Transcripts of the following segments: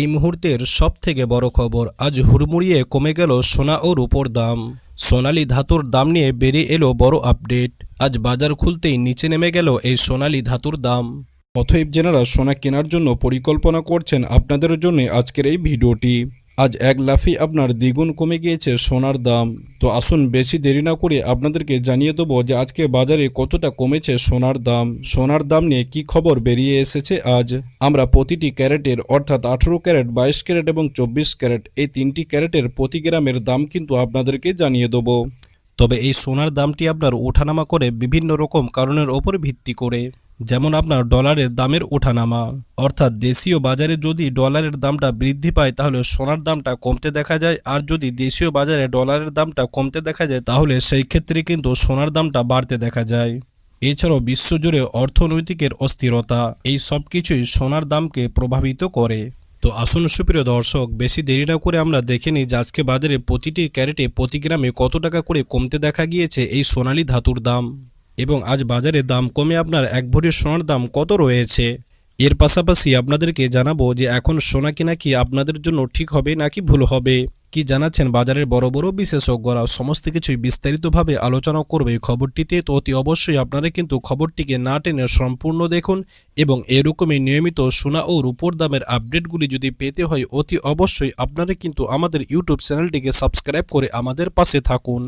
এই মুহূর্তের সব থেকে বড় খবর আজ হুড়মুড়িয়ে কমে গেল সোনা ও রূপোর দাম। সোনালি ধাতুর দাম নিয়ে বেরিয়ে এলো বড় আপডেট। আজ বাজার খুলতেই নিচে নেমে গেল এই সোনালি ধাতুর দাম। অথব যেনারা সোনা কেনার জন্য পরিকল্পনা করছেন, আপনাদের জন্য আজকের এই ভিডিওটি। আজ এক লাফে আপনার দ্বিগুণ কমে গিয়েছে সোনার দাম। তো আসুন বেশি দেরি না করে আপনাদেরকে জানিয়ে দেবো যে আজকে বাজারে কতটা কমেছে সোনার দাম। সোনার দাম নিয়ে কি খবর বেরিয়ে এসেছে আজ? আমরা প্রতিটি ক্যারেটের অর্থাৎ আঠেরো ক্যারেট, বাইশ ক্যারেট এবং চব্বিশ ক্যারেট এই তিনটি ক্যারেটের প্রতি গ্রামের দাম কিন্তু আপনাদেরকে জানিয়ে দেবো। তবে এই সোনার দামটি আপনার ওঠানামা করে বিভিন্ন রকম কারণের ওপর ভিত্তি করে। যেমন আপনার ডলারের দামের ওঠানামা। অর্থাৎ দেশীয় বাজারে যদি ডলারের দামটা বৃদ্ধি পায়, তাহলে সোনার দামটা কমতে দেখা যায়। আর যদি দেশীয় বাজারে ডলারের দামটা কমতে দেখা যায়, তাহলে সেই ক্ষেত্রে কিন্তু সোনার দামটা বাড়তে দেখা যায়। এছাড়াও বিশ্বজুড়ে অর্থনৈতিকের অস্থিরতা, এই সব কিছুই সোনার দামকে প্রভাবিত করে। তো আসুন সুপ্রিয় দর্শক, বেশি দেরি না করে আমরা দেখে নিই যে আজকে বাজারে প্রতিটি ক্যারেটে প্রতি গ্রামে কত টাকা করে কমতে দেখা গিয়েছে এই সোনালি ধাতুর দাম। এবং আজ বাজারে দাম কমে আপনার এক ভরির সোনার দাম কত রয়েছে? এর পাশাপাশি আপনাদেরকে জানাব যে এখন সোনা কিনা কি আপনাদের জন্য ঠিক হবে নাকি ভুল হবে? কি জানাচ্ছেন বাজারের বড় বড় বিশেষজ্ঞরা? সমস্ত কিছুই বিস্তারিতভাবে আলোচনা করবে খবরটিতে, তো অতি অবশ্যই আপনারা কিন্তু খবরটিকে না টেনে সম্পূর্ণ দেখুন এবং এরকমই নিয়মিত সোনা ও রূপোর দামের আপডেটগুলি যদি পেতে হয়, অতি অবশ্যই আপনারা কিন্তু আমাদের ইউটিউব চ্যানেলটিকে সাবস্ক্রাইব করে আমাদের পাশে থাকুন।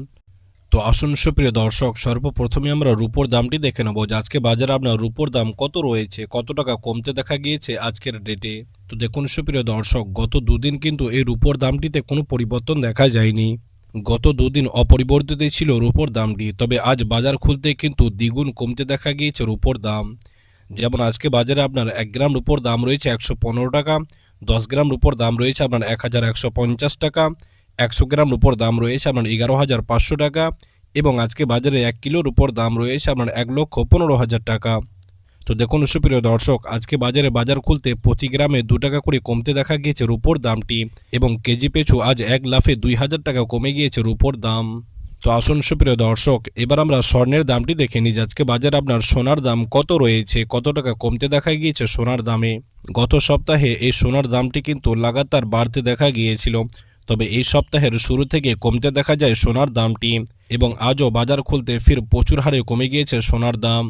তো আসুন, সুপ্রিয় দর্শক, সর্বপ্রথমে আমরা রূপোর দামটি দেখে নেব যে আজকে বাজারে আপনার রূপোর দাম কত রয়েছে, কত টাকা কমতে দেখা গিয়েছে আজকের ডেটে তো দেখুন, সুপ্রিয় দর্শক, গত দুদিন কিন্তু এই রূপোর দামটিতে কোনো পরিবর্তন দেখা যায়নি। গত দুদিন অপরিবর্তিত ছিল রূপোর দামটি, তবে আজ বাজার খুলতে কিন্তু দ্বিগুণ কমতে দেখা গিয়েছে রূপোর দাম। যেমন আজকে বাজারে আপনার এক গ্রাম রূপোর দাম রয়েছে একশো পনেরো টাকা, দশ গ্রাম রূপোর দাম রয়েছে আপনার এক হাজার একশো পঞ্চাশ টাকা একশো গ্রাম রূপোর দাম রয়েছে আপনার এগারো হাজার পাঁচশো টাকা এবং আজকে বাজারে এক কিলোর উপর দাম রয়েছে আপনার এক লক্ষ পনেরো হাজার টাকা। তো দেখুন সুপ্রিয় দর্শক, আজকে বাজারে বাজার খুলতে প্রতি গ্রামে দু টাকা করে কমতে দেখা গিয়েছে রুপোর দামটি এবং কেজি পেছু আজ এক লাফে দুই হাজার টাকা কমে গিয়েছে রুপোর দাম। তো আসুন সুপ্রিয় দর্শক, এবার আমরা স্বর্ণের দামটি দেখে নিই। আজকে বাজারে আপনার সোনার দাম কত রয়েছে, কত টাকা কমতে দেখা গিয়েছে সোনার দামে? গত সপ্তাহে এই সোনার দামটি কিন্তু লাগাতার বাড়তে দেখা গিয়েছিল। তবে এই সপ্তাহের শুরু থেকে কমতে দেখা যায় সোনার দামটি এবং আজও বাজার খুলতে ফির প্রচুর হারে কমে গিয়েছে সোনার দাম।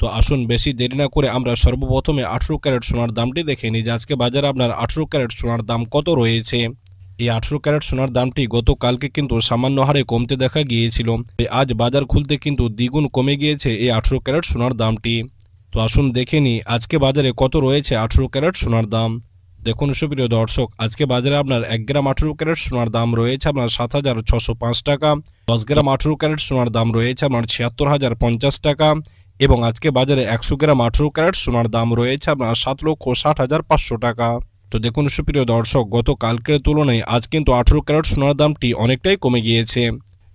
তো আসুন বেশি দেরি না করে আমরা সর্বপ্রথমে আঠেরো ক্যারেট সোনার দামটি দেখে নিই যে আজকে বাজারে আপনার আঠেরো ক্যারেট সোনার দাম কত রয়েছে। এই আঠেরো ক্যারেট সোনার দামটি গতকালকে কিন্তু সামান্য হারে কমতে দেখা গিয়েছিল। আজ বাজার খুলতে কিন্তু দ্বিগুণ কমে গিয়েছে এই আঠেরো ক্যারেট সোনার দামটি। তো আসুন দেখে নিই আজকে বাজারে কত রয়েছে আঠেরো ক্যারেট সোনার দাম। দেখুন, সুপ্রিয় দর্শক, আজকে বাজারে আপনার এক গ্রাম আঠেরো ক্যারেট সোনার দাম রয়েছে আপনার সাত হাজার ছশো পাঁচ টাকা, দশ গ্রাম আঠেরো ক্যারেট সোনার দাম রয়েছে আপনার ছিয়াত্তর হাজার পঞ্চাশ টাকা এবং আজকে বাজারে একশো গ্রাম আঠেরো ক্যারেট সোনার দাম রয়েছে আপনার সাত লক্ষ ষাট হাজার পাঁচশো টাকা। তো দেখুন, সুপ্রিয় দর্শক গত কালকের তুলনায় আজ কিন্তু আঠেরো ক্যারেট সোনার দামটি অনেকটাই কমে গিয়েছে।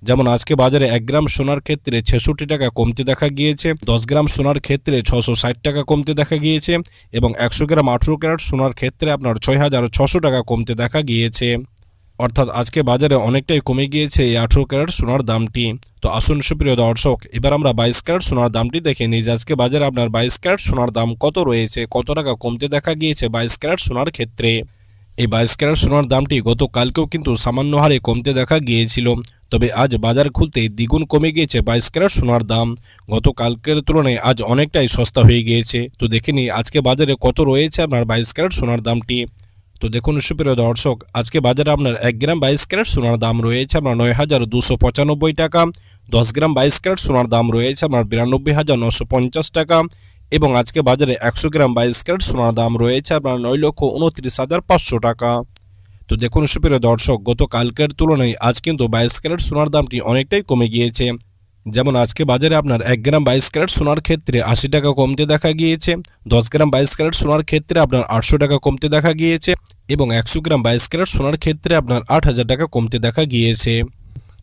যেমন আজকে বাজারে এক গ্রাম সোনার ক্ষেত্রে ছেষট্টি টাকা কমতে দেখা গিয়েছে, দশ গ্রাম সোনার ক্ষেত্রে ছশো ষাট টাকা কমতে দেখা গিয়েছে এবং একশো গ্রাম আঠেরো ক্যারেট সোনার ক্ষেত্রে আপনার ছয় হাজার ছশো টাকা কমতে দেখা গিয়েছে। অর্থাৎ আজকে বাজারে অনেকটাই কমে গিয়েছে এই আঠেরো ক্যারেট সোনার দামটি। তো আসুন সুপ্রিয় দর্শক, এবার আমরা বাইশ ক্যারেট সোনার দামটি দেখে নিই যে আজকে বাজারে আপনার বাইশ ক্যারেট সোনার দাম কত রয়েছে, কত টাকা কমতে দেখা গিয়েছে বাইশ ক্যারেট সোনার ক্ষেত্রে। এই বাইশ ক্যারেট সোনার দামটি গতকালকেও কিন্তু সামান্য হারে কমতে দেখা গিয়েছিল। তবে আজ বাজার খুলতে দ্বিগুণ কমে গিয়েছে বাইশ ক্যারেট সোনার দাম। গতকালকের তুলনায় আজ অনেকটাই সস্তা হয়ে গিয়েছে। তো দেখে নিই আজকে বাজারে কত রয়েছে আপনার বাইশ ক্যারেট সোনার দামটি। তো দেখুন সুপ্রিয় দর্শক, আজকে বাজারে আপনার এক গ্রাম বাইশ ক্যারেট সোনার দাম রয়েছে আপনার নয় হাজার দুশো পঁচানব্বই টাকা, দশ গ্রাম বাইশ ক্যারেট সোনার দাম রয়েছে আপনার বিরানব্বই হাজার নশো পঞ্চাশ টাকা এবং আজকে বাজারে একশো গ্রাম বাইশ ক্যারেট সোনার দাম রয়েছে আপনার নয় লক্ষ উনত্রিশ হাজার পাঁচশো টাকা। তো দেখুন সুপ্রিয় দর্শক গত কালকের তুলনায় আজ কিন্তু বাইশ ক্যারেট সোনার দামটি অনেকটাই কমে গিয়েছে। যেমন আজকে বাজারে আপনার এক গ্রাম বাইশ ক্যারেট সোনার ক্ষেত্রে আশি টাকা কমতে দেখা গিয়েছে, দশ গ্রাম বাইশ ক্যারেট সোনার ক্ষেত্রে আপনার আটশো টাকা কমতে দেখা গিয়েছে এবং একশো গ্রাম বাইশ ক্যারেট সোনার ক্ষেত্রে আপনার আট হাজার টাকা কমতে দেখা গিয়েছে।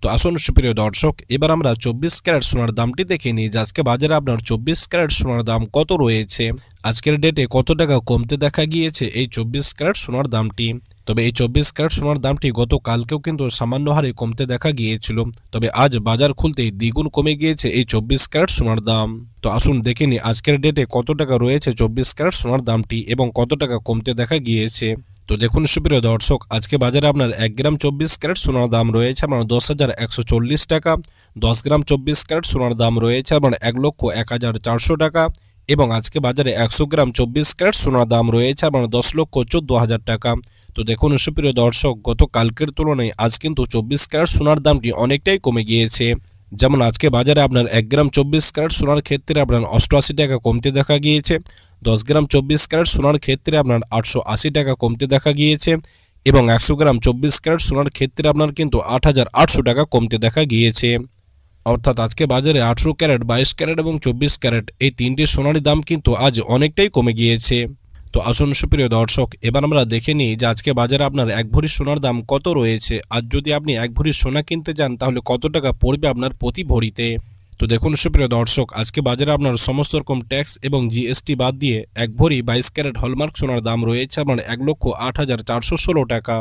তো আসুন সুপ্রিয় দর্শক, এবার আমরা চব্বিশ ক্যারেট সোনার দামটি দেখে নিই যে আজকে বাজারে আপনার চব্বিশ ক্যারেট সোনার দাম কত রয়েছে। আজকের ডেটে কত টাকা কমতে দেখা গিয়েছে এই চব্বিশ ক্যারেট সোনার দামটি? তবে এই চব্বিশ ক্যারেট সোনার দামটি গতকালকেও কিন্তু সামান্য হারে কমতে দেখা গিয়েছিল। তবে আজ বাজার খুলতেই দ্বিগুণ কমে গিয়েছে এই চব্বিশ ক্যারেট সোনার দাম। তো আসুন দেখে নিই আজকের ডেটে কত টাকা রয়েছে চব্বিশ ক্যারেট সোনার দামটি এবং কত টাকা কমতে দেখা গিয়েছে। তো দেখুন সুপ্রিয় দর্শক, আজকে বাজারে আপনার এক গ্রাম চব্বিশ ক্যারেট সোনার দাম রয়েছে আপনার দশ হাজার একশো চল্লিশ টাকা, দশ গ্রাম চব্বিশ ক্যারেট সোনার দাম রয়েছে আপনার এক লক্ষ এক হাজার চারশো টাকা এবং আজকে বাজারে একশো গ্রাম চব্বিশ ক্যারেট সোনার দাম রয়েছে আপনার দশ লক্ষ চোদ্দ হাজার টাকা। তো দেখুন, সুপ্রিয় দর্শক গত কালকের তুলনায় আজ কিন্তু চব্বিশ ক্যারেট সোনার দামটি অনেকটাই কমে গিয়েছে। যেমন আজকে বাজারে আপনার এক গ্রাম চব্বিশ ক্যারেট সোনার ক্ষেত্রে আপনার অষ্টআশি টাকা কমতে দেখা গিয়েছে। দশ গ্রাম চব্বিশ ক্যারেট সোনার ক্ষেত্রে আপনার আটশো আশি টাকা কমতে দেখা গিয়েছে এবং একশো গ্রাম চব্বিশ ক্যারেট সোনার ক্ষেত্রে আপনার কিন্তু আট হাজার আটশো টাকা কমতে দেখা গিয়েছে। অর্থাৎ আজকে বাজারে আঠেরো ক্যারেট, বাইশ ক্যারেট এবং চব্বিশ ক্যারেট এই তিনটি সোনারই দাম কিন্তু আজ অনেকটাই কমে গিয়েছে। তো আসুন, সুপ্রিয় দর্শক, এবার আমরা দেখে নিই যে আজকে বাজারে আপনার এক ভরি সোনার দাম কত রয়েছে। আর যদি আপনি এক ভরি সোনা কিনতে চান তাহলে কত টাকা পড়বে আপনার প্রতি ভরিতে? তো দেখুন, সুপ্রিয় দর্শক, আজকে বাজারে আপনার সমস্ত রকম ট্যাক্স এবং জিএসটি বাদ দিয়ে এক ভরি বাইশ ক্যারেট হলমার্ক সোনার দাম রয়েছে আপনার এক লক্ষ আট হাজার চারশো ষোলো টাকা।